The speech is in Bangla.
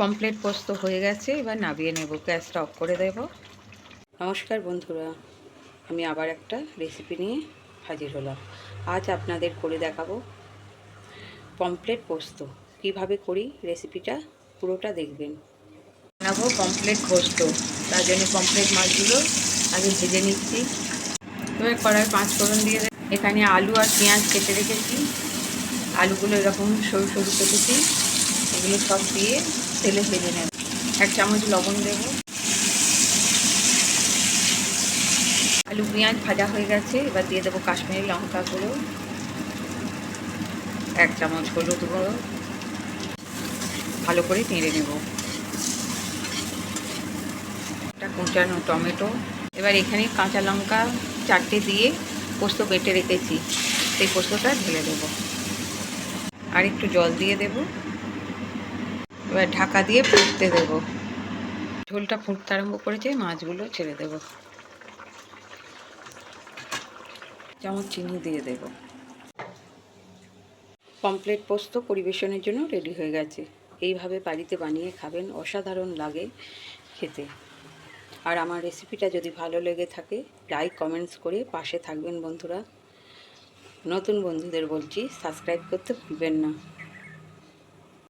কমপ্লিট পোস্ত হয়ে গেছে এবার নামিয়ে নেব গ্যাসটা অফ করে দেব। নমস্কার বন্ধুরা আমি আবার একটা রেসিপি নিয়ে হাজির হলাম। আজ আপনাদের করে দেখাবো পমপ্লেট পোস্ত। কীভাবে করি রেসিপিটা পুরোটা দেখবেন। বানাবো পমপ্লেট পোস্ত তার জন্য পমপ্লেট মাছগুলো আগে ভেজে নিচ্ছি। এবার কড়াই পাঁচ ফোড়ন দিয়ে এখানে আলু আর পেঁয়াজ কেটে রেখেছি। আলুগুলো এরকম সরু সরু কেটেছি। এগুলো সব দিয়ে তেলে ভেজে নেব। এক চামচ লবণ দেব। আলু, পেঁয়াজ ভাজা হয়ে গেছে। এবার দিয়ে দেবো কাশ্মীরি লঙ্কা গুঁড়ো। এক চামচ হলুদ গুঁড়ো। ভালো করে নেড়ে নেব। একটা কুচানো টমেটো। এবার এখানে কাঁচা লঙ্কা চারটে দিয়ে পোস্ত বেটে রেখেছি। সেই পোস্তটা ঢেলে দেব। আর একটু জল দিয়ে দেব। এবার ঢাকা দিয়ে ফুটতে দেব। ঝোলটা ফুটতে আরম্ভ করেছে, মাছগুলো ছেড়ে দেব। চামচ চিনি দিয়ে দেব। কমপ্লিট পোস্ত পরিবেশনের জন্য রেডি হয়ে গেছে। এইভাবে বাড়িতে বানিয়ে খাবেন, অসাধারণ লাগে খেতে। আর আমার রেসিপিটা যদি ভালো লেগে থাকে, লাইক, কমেন্টস করে পাশে থাকবেন বন্ধুরা। নতুন বন্ধুদের বলছি, সাবস্ক্রাইব করতে ভুলবেন না।